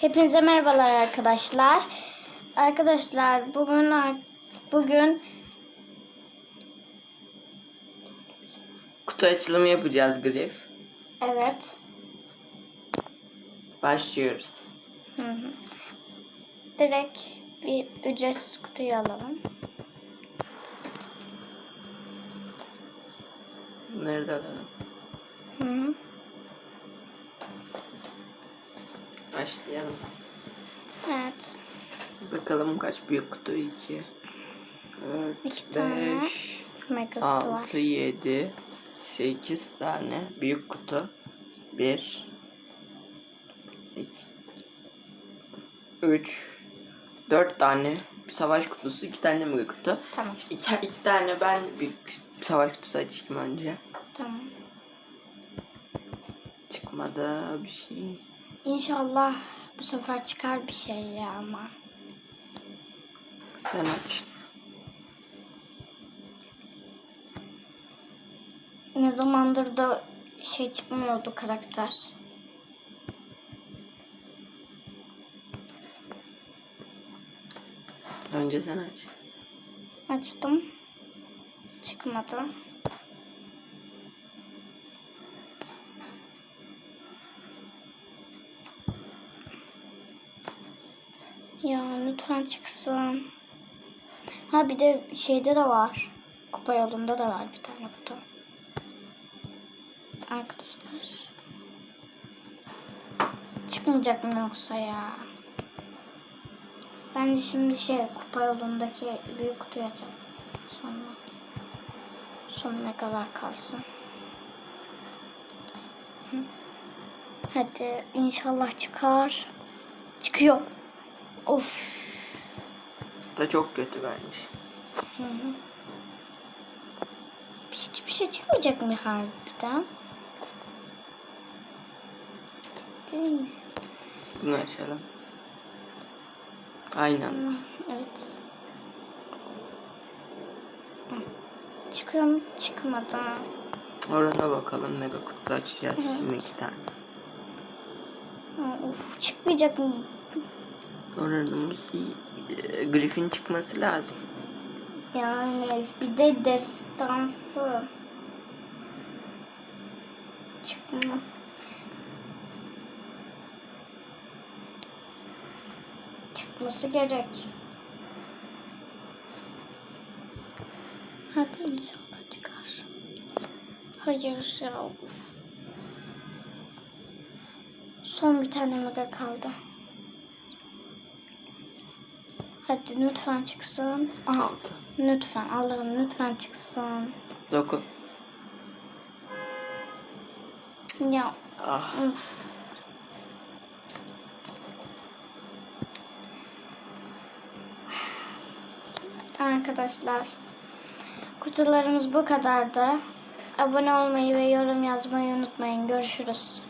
Hepinize merhabalar arkadaşlar. Arkadaşlar bugün bugün Kutu açılımı yapacağız Grif. evet. Başlıyoruz. Hı hı. Direkt bir ücretsiz kutuyu alalım. Da alalım. Başlayalım. Evet. Bakalım kaç büyük kutu? 2, İki 4, tane 5, Mega kutu var. 6, 7, 8 tane büyük kutu. 1, 2, 3, 4 tane savaş kutusu, 2 tane mega kutu. Tamam. 2, 2 tane ben büyük savaş kutusu açayım önce. Tamam. Çıkmadı bir şey. İnşallah bu sefer çıkar bir şey ya ama. Sen aç. Ne zamandır da şey çıkmıyordu karakter. Önce sen aç. Açtım. Çıkmadı. Ya lütfen çıksın. Ha bir de şeyde de var. Kupa yolunda da var bir tane kutu. Arkadaşlar. Çıkmayacak mı yoksa ya? Bence şimdi şey kupa yolundaki büyük kutuyu açalım. Sonra sonuna kadar kalsın. Hadi inşallah çıkar. Çıkıyor. Of. Da çok kötü bence. Hiçbir şey çıkmayacak mı harbiden? Değil mi? Bunu açalım. Aynen. Hı, Evet. Hı. Çıkıyor mu? Çıkmadı. Orana bakalım mega kutu açacağız. Evet. Şimdi iki tane. Hı, Of, çıkmayacak mı? Oranımız iyi. Ee, Griffin çıkması lazım. Yani bir de destansı. Çıkma. Çıkması gerek. Hadi inşallah çıkar. Hayır ya. Son bir tane mega kaldı. Hadi lütfen çıksın. Aha, Altı. lütfen Allah'ım lütfen çıksın. Dokuz. Ya Ah. üf. Arkadaşlar kutularımız bu kadardı. Abone olmayı ve yorum yazmayı unutmayın. Görüşürüz.